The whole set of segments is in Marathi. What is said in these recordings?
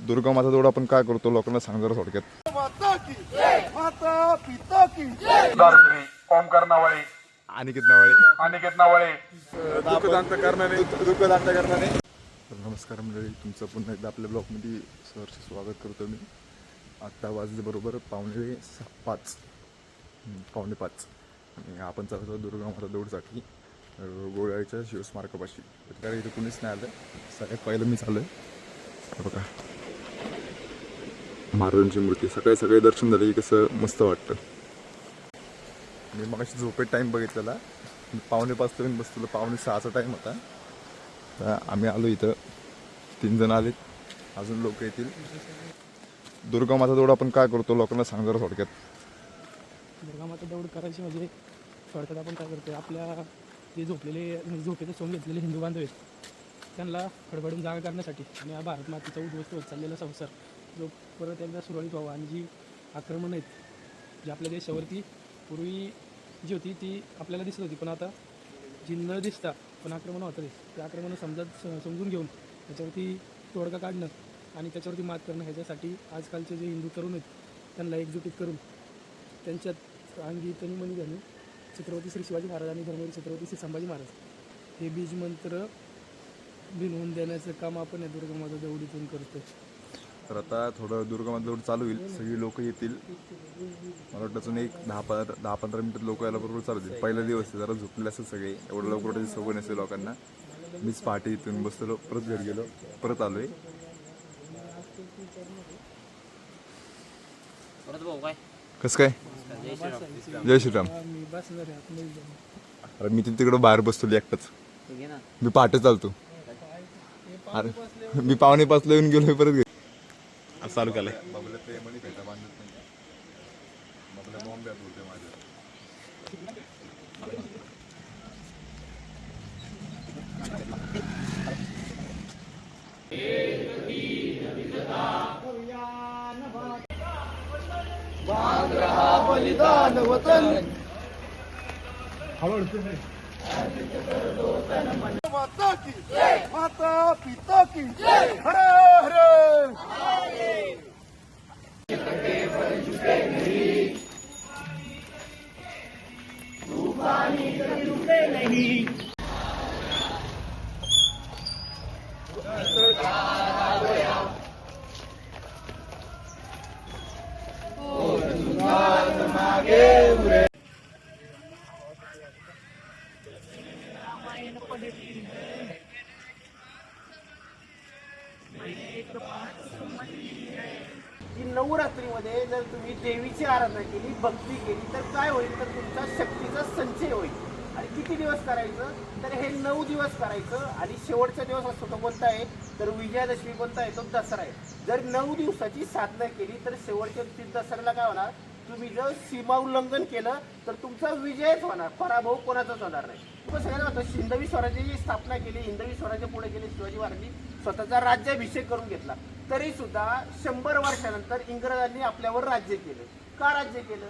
दुर्गा माता तेवढं आपण काय करतो? लोकांना सांग जरा थोडक्यात. माता की माता पिता की दारपुरी ओमकार नावाळे. अनिकेत नावाळे. अनिकेत नावाळे. दुःखदांत करणारे दुःखदांत करणारे तर नमस्कार मंडळी तुमचं पुन्हा एकदा आपल्या ब्लॉगमध्ये सहर्ष स्वागत करतो मी. आत्ता वाजले बरोबर पावणे स- पाच. हं, पावणे पाच. आणि आपण चालतो दुर्गा माता दौडसाठी गोळ्याच्या शिवस्मारकापाशी. तर काय इथे कुणीच नाही आलं. सगळ्यात पहिलं मी चालू आहे बघा. महाराजांची मूर्ती. सकाळी सकाळी दर्शन झालं की कसं मस्त वाटतं. मी मग झोपेत टाईम बघितलेला. पावणे पाच पर्यंत बसलेलो. पावणे सहाचा टाईम होता. तर आम्ही आलो इथं. तीन जण आलेत. अजून लोक येतील. दुर्गा माता तेवढं आपण काय करतो लोकांना सांग जरा थोडक्यात. दुर्गामाता दौड करायची म्हणजे थोडक्यात आपण काय करतो आपल्या जे झोपलेले झोपेचं सोंग घेतलेले हिंदू बांधव आहेत त्यांना खडबडून जागा करण्यासाठी आणि या भारत मातेचा उद्ध्वस्त होत चाललेला संसार जो परत एकदा सुरळीत व्हावा. आणि जी आक्रमणं आहेत जी आपल्या देशावरती पूर्वी जी होती ती आपल्याला दिसत होती. पण आता जी न दिसता पण आक्रमणं होतात ते आक्रमणं समजत स- समजून घेऊन त्याच्यावरती तोडगा काढणं आणि त्याच्यावरती मात करणं ह्याच्यासाठी आजकालचे जे हिंदू तरुण आहेत त्यांना एकजुटीत करून त्यांच्यात अंगी तनी मनी घालून छत्रपती श्री शिवाजी महाराज आणि धर्मवीर छत्रपती श्री संभाजी महाराज हे बीजमंत्र भिनवून देण्याचं काम आपण या दुर्गमाता जवळीतून करतो तर आता थोडं दुर्गा माता तेवढं चालू होईल. सगळी लोक येतील. मला वाटतं अजून एक दहा पंधरा दहा पंधरा मिनिटात लोक यायला बरोबर चालू होतील. पहिला दिवस आहे, जरा झोपले असतात सगळे. एवढं लवकर उठायची सवय नसेल लोकांना. मीच पहाटे इथून बसलो परत घरी गेलो परत भाऊ काय? कसं काय? जय श्रीराम. आहे. अरे मी तिकडं बाहेर बसतो एकटाच. आहे मी पहाटे चालतो. अरे मी पावणे पाचला येऊन गेलो परत आज चालू केलंय. बलिदान वतन. माता की माता पिता की हरे हरे तुम्ही देवीची आराधना केली भक्ती केली तर काय होईल? तर तुमचा शक्तीचा संचय होईल. आणि किती दिवस करायचं? तर हे नऊ दिवस करायचं. आणि शेवटचा दिवस असतो तो कोणता आहे? तर विजयादशमी कोणता आहे? तो दसरा आहे. जर नऊ दिवसाची साधना केली तर शेवटच्या दसऱ्याला काय होणार? तुम्ही जर सीमा उल्लंघन केलं तर तुमचा विजयच होणार. पराभव कोणाचाच होणार नाही. तुम्हाला सगळ्यांना होतं हिंदवी स्वराज्याची स्थापना केली हिंदवी स्वराज्य पुढे गेले शिवाजी महाराजांनी स्वतःचा राज्याभिषेक करून घेतला. तरी सुद्धा शंभर वर्षानंतर इंग्रजांनी आपल्यावर राज्य केलं. का राज्य केलं?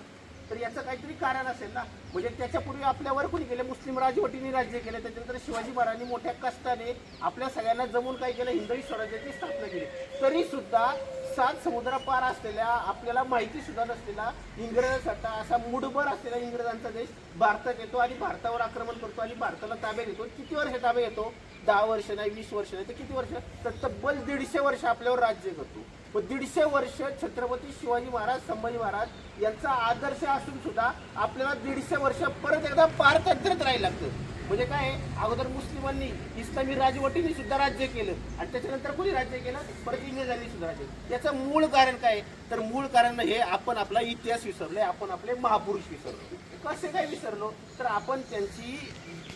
तर याचं काहीतरी कारण असेल ना? म्हणजे त्याच्यापूर्वी आपल्यावर कोणी गेले मुस्लिम राजवटीने राज्य केलं त्याच्यानंतर शिवाजी महाराजांनी मोठ्या कष्टाने आपल्या सगळ्यांना जमून काय केलं? हिंदवी स्वराज्याची स्थापना केली. तरी सुद्धा सात समुद्रापार असलेल्या आपल्याला माहिती सुद्धा नसलेला इंग्रजांसाठी असा मुडभर असलेला इंग्रजांचा देश भारतात येतो आणि भारतावर आक्रमण करतो आणि भारताला ताब्यात येतो किती वर्ष ताब्यात येतो? दहा वर्ष नाही वीस वर्ष नाही तर किती वर्ष? तर तब्बल दीडशे वर्ष आपल्यावर राज्य करतो. व दीडशे वर्ष छत्रपती शिवाजी महाराज संभाजी महाराज यांचा आदर्श असून सुद्धा आपल्याला दीडशे वर्ष परत एकदा पारतंत्र्यात राहायला लागतं. म्हणजे काय आहे, अगोदर मुस्लिमांनी इस्लामी राजवटीने सुद्धा राज्य केलं आणि त्याच्यानंतर कोणी राज्य केलं? परत इंग्रजांनी सुद्धा राज्य केलं. याचं मूळ कारण काय आहे? तर मूळ कारण हे आपण आपला इतिहास विसरलोय आपण आपले महापुरुष विसरलो कसे काय विसरलो? तर आपण त्यांची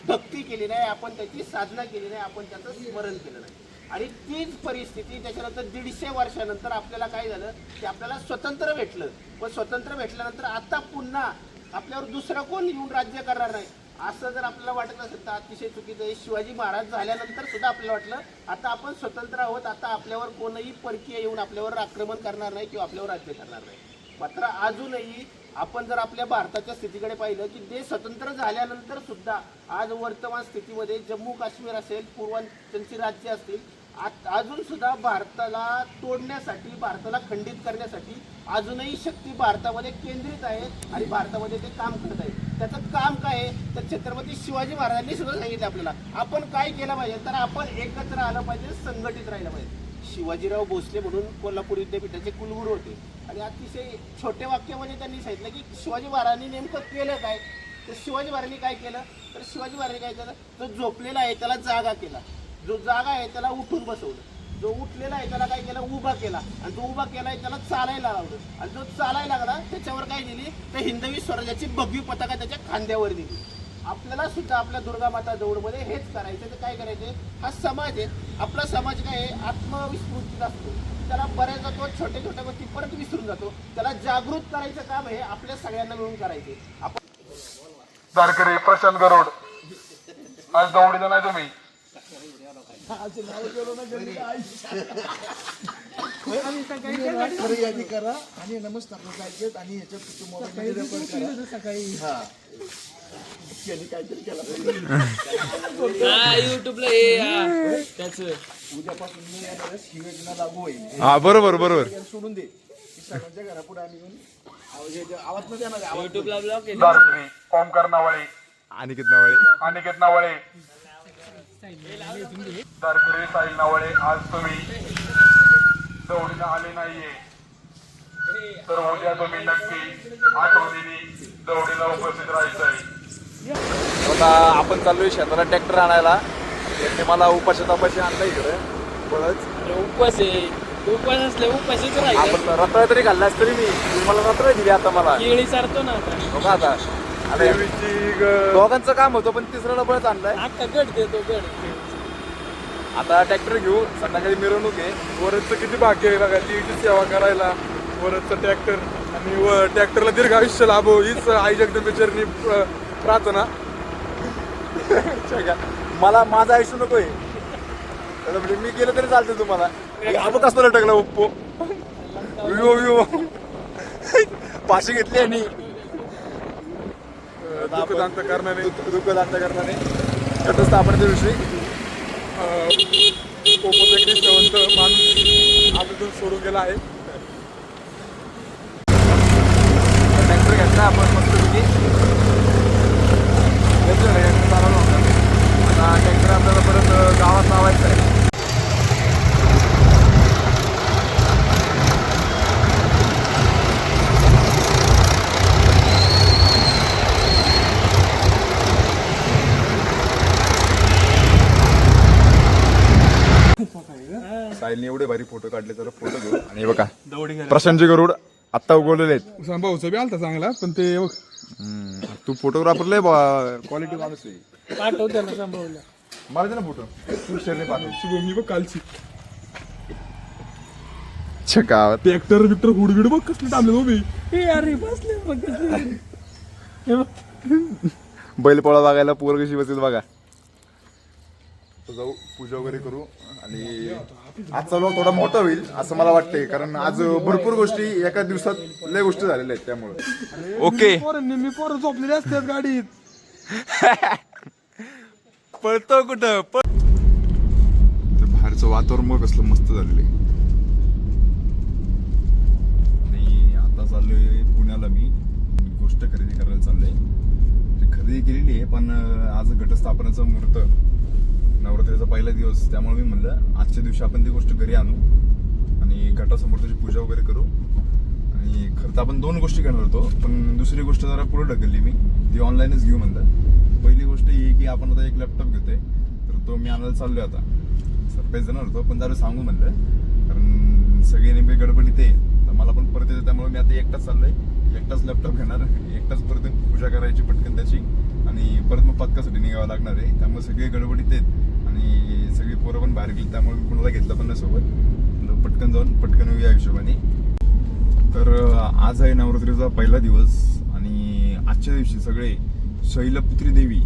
भक्ती केली नाही आपण त्याची साधना केली नाही आपण त्याचं स्मरण केलं नाही. आणि तीच परिस्थिती त्याच्यानंतर दीडशे वर्षानंतर आपल्याला काय झालं की आपल्याला स्वतंत्र भेटलं. पण स्वतंत्र भेटल्यानंतर आता पुन्हा आपल्यावर दुसरं कोण येऊन राज्य करणार नाही? असं जर आपल्याला वाटत असेल तर अतिशय चुकीचं आहे. शिवाजी महाराज झाल्यानंतर सुद्धा आपल्याला वाटलं आता आपण स्वतंत्र आहोत आता आपल्यावर कोणही परकीय येऊन आपल्यावर आक्रमण करणार नाही किंवा आपल्यावर राज्य करणार नाही. मात्र अजूनही आपण जर आपल्या भारताच्या स्थितीकडे पाहिलं की देश स्वतंत्र झाल्यानंतर सुद्धा आज वर्तमान स्थितीमध्ये जम्मू काश्मीर असेल पूर्वांचलची राज्य असतील आत- अजून सुद्धा भारताला तोडण्यासाठी भारताला खंडित करण्यासाठी अजूनही शक्ती भारतामध्ये केंद्रित आहे आणि भारतामध्ये ते काम करत आहे त्याचं काम काय आहे? तर छत्रपती शिवाजी महाराजांनी सुद्धा सांगितलं आपल्याला आपण काय केलं पाहिजे? तर आपण एकत्र आलं पाहिजे संघटित राहिलं पाहिजे. शिवाजीराव भोसले म्हणून कोल्हापूर विद्यापीठाचे कुलगुरू होते. आणि अतिशय छोट्या वाक्यामध्ये त्यांनी सांगितलं की शिवाजी महाराजांनी नेमकं केलं काय? तर शिवाजी महाराजांनी काय केलं? तर शिवाजी महाराजांनी काय केलं? जो झोपलेला आहे त्याला जागा केला. जो जागा आहे त्याला उठून बसवलं. जो उठलेला आहे त्याला काय केलं? उभा केला. आणि जो उभा केला आहे त्याला चालायला लावलं. आणि जो चालायला लागला त्याच्यावर काय दिली तर हिंदवी स्वराज्याची भगवी पताका त्याच्या खांद्यावर दिली आपल्याला सुद्धा आपल्या दुर्गा माता दौडमध्ये हेच करायचं तर काय करायचं हा समाज आहे. आपला समाज काय आहे? आत्मविस्मृतीत असतो. त्याला बऱ्याचदा तो छोटे छोट्या गोष्टी परत विसरून जातो. त्याला जागृत करायचं काम हे आपल्या सगळ्यांना मिळून करायचे. आपण दारकरी प्रशांत गरोड. आज दौडीला नाही तुम्ही? यादी करा आणि नमस्कार जायचे आणि ह्याच्यात तुम्हाला सकाळी हा. काहीतरी केलं. पाहिजे. युट्यूबला त्याच. उद्यापासून मी ही योजना लागू होईल. हा बरोबर बरोबर. सोडून दे. सर्वांच्या घरापुढे आम्ही येऊन आवाज हे- आवाज आहे, आवाज युट्यूबला ब्लॉग केले. दारकरी ओमकार नावाळे. अनिकेत नावाळे. अनिकेत नावाळे. साहिल नावाळे आज तुम्ही दौडीला आले नाहीये. तर उद्या तुम्ही नक्की आठवणीने दौडीला उपस्थित राहायचंय. आता आपण चाललोय शेताला ट्रॅक्टर आणायला. त्यांनी मला उपाशी तापाशी आणलं इकडे. बळच. उपवास आहे. उपवास असले उपाशीच राहिले. आपण रताळ तरी घाललास तरी मी. तू मला रताळ दिली आता मला. केळी सारतो ना आता. बघा आता? आणि दोघांचं काम होतं पण तिसऱ्याला बळच आणलाय. अख्खा गड देतो आता ट्रॅक्टर घेऊ. संध्याकाळी मिरवणूक आहे. वरचं किती भाग्य आहे बघा ती सेवा करायला. वरचं ट्रॅक्टर. आणि व ट्रॅक्टरला दीर्घ आयुष्य लाभो. हीच आई जगदंबेचरणी प्र- प्रार्थना. मला माझं आयुष्य नकोय त्याला म्हणजे मी गेलं तरी चालतं तुम्हाला. आपण कसं लटकला ओप्पो विवो विवो. पाशी घेतली आणि दुःखदांत करणारे. दुःखदांत करणारे. घटस्थापनेच्या दिवशी पोपोचा एक निष्ठावंत माणूस आपल्यातून सोडून गेला आहे. ट्रॅक्टर घेतला आपण मस्तपैकी. घेतलं ना, ट्रॅक्टर चालवलं. आता ट्रॅक्टर आपल्याला परत गावात लावायचं आहे. साहिलने एवढे भारी फोटो काढले तर फोटो घेऊ. आणि हे बघा प्रशांतजी गरुड आत्ता उगवलेले आहेत. भाऊचा बी आलता चांगला पण ते बघ. हम्म, तू फोटोग्राफर लय क्वालिटी माणूस आहे. पाठव त्याला संभवला. मला दे ना फोटो. तू शेअरने पाठव शुभम ही बघ कालची. गावात. ट्रॅक्टर बिक्टर हुडबिड बघ कसली टांबले उभी हे अरे बसले बघ कसले. हे बघ. बैलपोळा बघायला पोर कशी बसेल बघा. जाऊ पूजा वगैरे करू आणि आजचा व्लॉग थोडा मोठा होईल असं मला वाटतंय. कारण आज भरपूर गोष्टी एका दिवसात लय गोष्टी झालेल्या आहेत त्यामुळे. ओके. पोरं नेहमी पोरं झोपलेली असतात गाडीत. पळतो कुठं? तर बाहेरचं वातावरण मग कसलं मस्त झालेलं आहे. आणि आता चाललोय पुण्याला मी. गोष्ट खरेदी करायला चाललोय. खरेदी केलेली आहे पण आज घटस्थापनेचा मुहूर्त. नवरात्रीचा पहिला दिवस. त्यामुळे मी म्हणलं आजच्या दिवशी आपण ती गोष्ट घरी आणू आणि घटासमोरची पूजा वगैरे करू. आणि खरं तर आपण दोन गोष्टी घेणार होतो पण दुसरी गोष्ट जरा पुढे ढकलली मी. ती ऑनलाईनच घेऊ म्हणलं. पहिली गोष्ट ही की आपण आता एक लॅपटॉप घेतोय. तर तो मी आणायला चाललोय आता. सरप्राईज देणार होतो पण जरा सांगू म्हणलं. कारण सगळे नेमके गडबडीत आहे. तर मला पण परत येतं त्यामुळे मी आता एकटाच चाललोय. एकटाच लॅपटॉप घेणार. एकटाच परत पूजा करायची पटकन त्याची. आणि परत मग पथकासाठी निघावं लागणार आहे. त्यामुळे सगळे गडबडीत आहेत. आणि सगळी पोरं पण बाहेर गेली त्यामुळे मी कुणाला घेतलं पण नाही सोबत. पटकन जाऊन पटकन येऊया हिशोबाने. तर आज आहे नवरात्रीचा पहिला दिवस. आणि आजच्या दिवशी सगळे शैलपुत्री देवी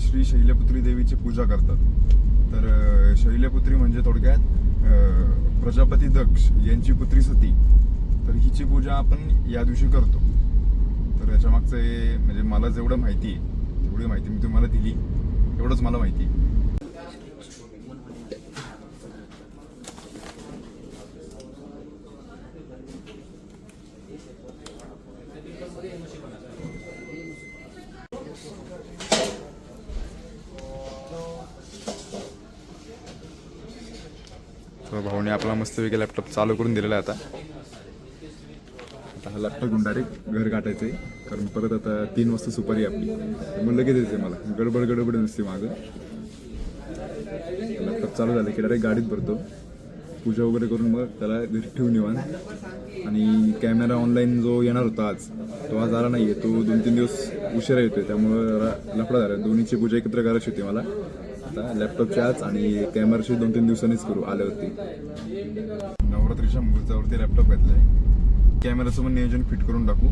श्री शैलपुत्री देवीची पूजा करतात. तर शैलपुत्री म्हणजे थोडक्यात प्रजापती दक्ष यांची पुत्री सती. तर हिची पूजा आपण या दिवशी करतो. तर याच्या मागचं म्हणजे मला जेवढं माहिती आहे तेवढी माहिती मी तुम्हाला दिली. एवढंच मला माहिती आहे. भाऊने आपला मस्तपैकी लॅपटॉप चालू करून दिलेला आहे आता. आता हा लॅपटॉप घेऊन डायरेक्ट घर गाठायचं आहे कारण परत आता तीन वाजता सुपारी आहे आपली. मग लगेच यायचं मला. गडबड गडबड नसते माझं लॅपटॉप चालू झालं की डायरेक्ट गाडीत भरतो. पूजा वगैरे करून मग त्याला घरी ठेवून येऊन आणि कॅमेरा ऑनलाईन जो येणार होता आज तो आज आला नाही आहे तो दोन तीन दिवस उशिरा येतोय. त्यामुळं लफडा झाला. दोन्हीची पूजा एकत्र करायची होती मला. आता लॅपटॉपची आज आणि कॅमेराशी दोन तीन दिवसांनीच करू आल्यावरती नवरात्रीच्या मुहूर्तावरती लॅपटॉप घेतलाय. कॅमेराचं पण नियोजन फिट करून टाकू.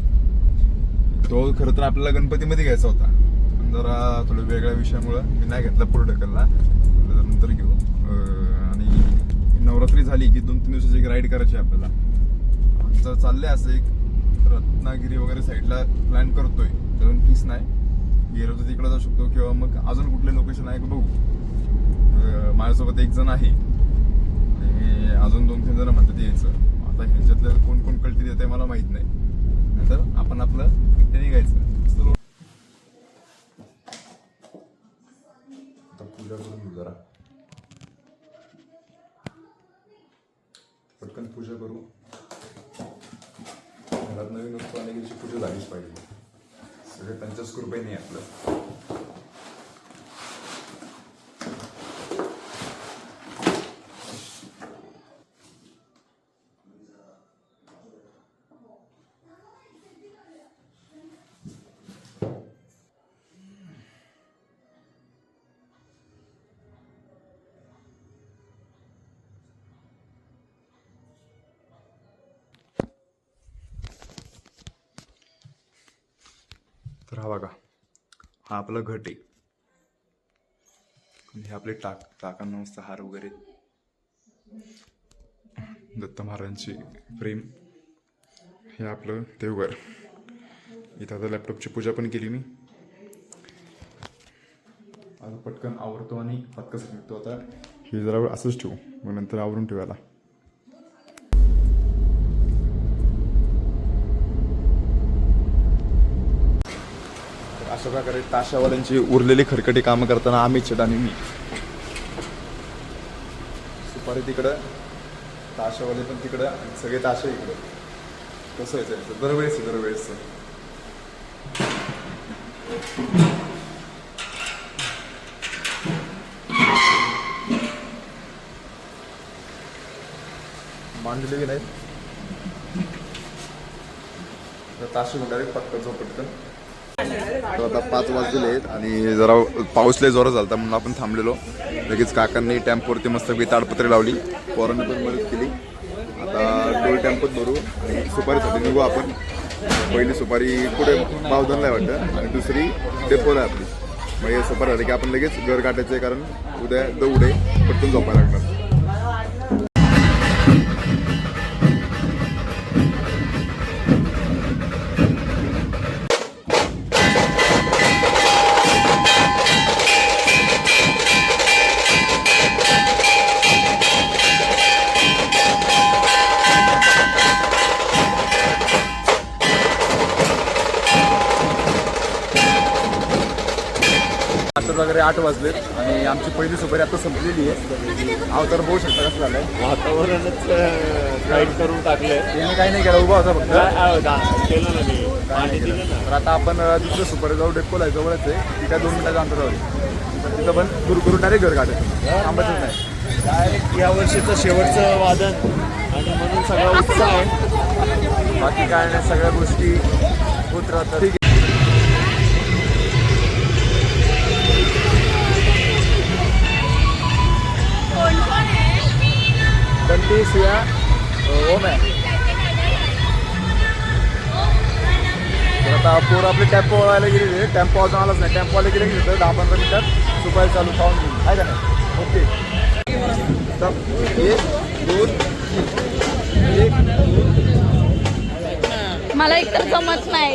तो खरं तर आपल्याला गणपतीमध्ये घ्यायचा होता. जरा थोडं वेगळ्या विषयामुळं मी नाही घेतला पुढे ढकलला. नंतर घेऊ. आणि नवरात्री झाली की दोन तीन दिवसाची एक राईड करायची आहे आपल्याला. आमचं चाललंय असं एक रत्नागिरी वगैरे साईडला प्लॅन करतोय. तर फीस नाही. गेलो तर तिकडे जाऊ शकतो किंवा मग अजून कुठले लोकेशन आहे का बघू. माझ्यासोबत एक जण आहे. आणि अजून दोन तीन जण म्हणतात यायचं. आता ह्यांच्यातलं कोण कोण कल्टी देत आहे मला माहीत नाही. नंतर आपण आपलं एकट्याने निघायचं. आता पूजा जरा. पटकन पूजा करू. घरात नवीन वस्तू आली की पूजा झालीच पाहिजे. सगळं त्यांच्याच कृपेने आपलं. हा बघा. हा आपला घट आहे. आणि हे आपले टाक टाकांना मस्त हार वगैरे. दत्त महाराजांची प्रेम. हे आपलं देवघर. इथं आता लॅपटॉपची पूजा पण केली मी. आता पटकन आवरतो आणि पटकन निघतो आता. हे जरा वेळ असंच ठेवू. मग नंतर आवरून ठेवायला. अशा प्रकारे ताशावाल्यांची उरलेली खरकटी कामं करताना आम्ही छट आणि मी. सुपारी तिकडं ताशावाले पण तिकडं आणि सगळे ताशे इकडं. कसं आहे त्यांचं? दरवेळेस दरवेळेस मांडले की नाहीत ताशी डायरेक्ट पटकन जो तर आता पाच वाजलेले आहेत आणि जरा पाऊस लय जोरात झाला म्हणून आपण थांबलेलो. लगेच काकांनी टेम्पोवरती मस्तपैकी ताडपत्री लावली. पोरांनी पण मदत केली. आता टोल टॅम्पोत भरू आणि सुपारीसाठी निघू आपण. पहिली सुपारी पुढे बावधनला आहे वाटतं. आणि दुसरी डेपोला आहे आपली. मग हे सुपारी झाली की आपण लगेच घर गाठायचं आहे कारण उद्या दौड आहे. पटकन झोपायला लागणार. प्रकारे आठ वाजलेत आणि आमची पहिली सुपारी आता संपलेली आहे. अवतार बघू शकता कसं झालंय. वातावरणच गाईड करून टाकलंय. त्याने काही नाही केलं उभा होता फक्त. केलं ना मी. तर आता आपण दुसऱ्या सुपारी जाऊ डेपोला आहे, जवळच आहे. ती काय दोन मिनिटाच्या अंतरावर तिथं पण गुरु करून डायरेक्ट घर काढायचं थांबायचंच नाही. डायरेक्ट या वर्षीचं शेवटचं वादन. आणि म्हणून सगळा उत्साह आहे. बाकी काय नाही सगळ्या गोष्टी होत राहतात. Leticia Ome आता पूर आपले टेम्पो वळायला गेलेले टेम्पो अजून आलाच नाही. टेम्पो आले गेले गेले दहा पंधरा मिनिटात सुपारी चालू पाहून घेईल. आहे का नाही? ओके. तर एक दोन एक दोन मला एकतर जमत नाही.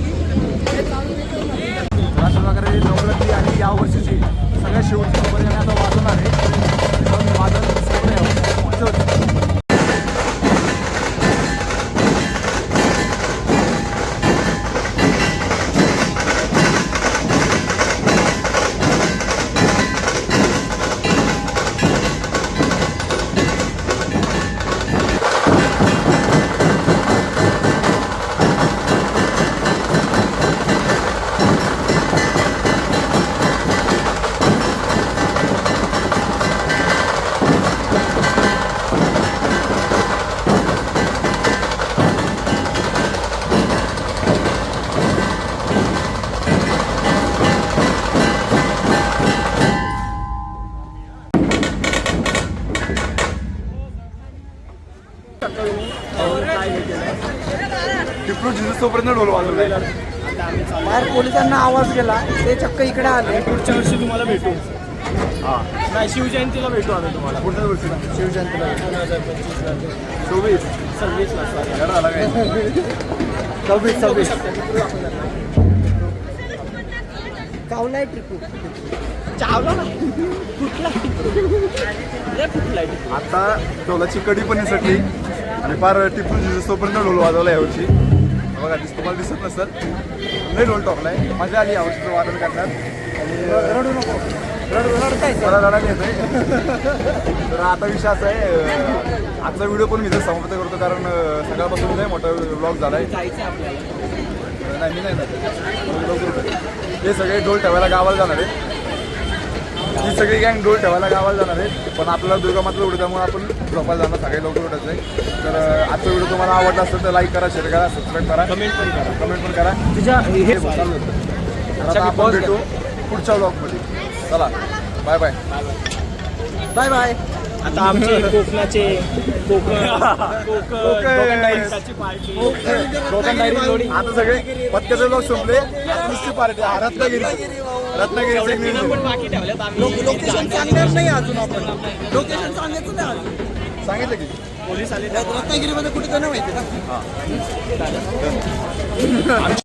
तोपर्यंत ढोल वाजवलाय बाहेर पोलिसांना आवाज गेला ते चक्क इकडे आले. पुढच्या वर्षी तुम्हाला भेटू. नाही शिवजयंतीला भेटू आम्ही तुम्हाला. पुढच्या वर्षीला शिवजयंतीला दोन हजार पंचवीसला चोवीस. सव्वीसला झाला काय? सव्वीस सव्वीस. चावलाय ट्रिपू चावला ना. कुठला आता ढोलाची कडी पण निसटली आणि फार टिपू जिल्हा ढोल वाजवला यावर्षी. बघा दिस तुम्हाला दिसत नसेल. लय ढोल टोकलाय. मजा आली यावर्षीचं वादन करण्यात. आणि रडू नको. रडू रडताय मला रडायला येतंय. तर आता विषय असा आहे आजचा व्हिडिओ पण मी जर समाप्त करतो कारण सकाळपासून नाही मोठा ब्लॉग झालाय. नाही मी नाही. हे सगळे डोल ठेवायला गावाला जाणार आहे. ही सगळी गँग डोल ठेवायला गावाला जाणार आहे पण आपल्याला दुर्गा मात्र उडू त्यामुळे आपण झोपायला जाणार सगळे लवकर उठायचं आहे तर आजचा व्हिडिओ तुम्हाला आवडला असेल तर लाईक करा शेअर करा सबस्क्राईब करा. कमेंट पण करा. कमेंट पण करा. तुझ्या हे तर आता आपण भेटू पुढच्या ब्लॉगमध्ये चला. बाय बाय बाय बाय आता आमचे कोकणाचे कोकण कोकण डायरीची पार्टी. कोकण डायरी जोडी आता सगळे पत्त्याचे लोक संपले. आता नुसती पार्टी रत्नागिरी. निर्णय. पण बाकी ठेवल्यात लोकेशन सांगणार नाही अजून आपण. लोकेशन सांगायचं नाही अजून. सांगितलं की. पोलीस आले. रत्नागिरीमध्ये कुठे नाही माहिती ना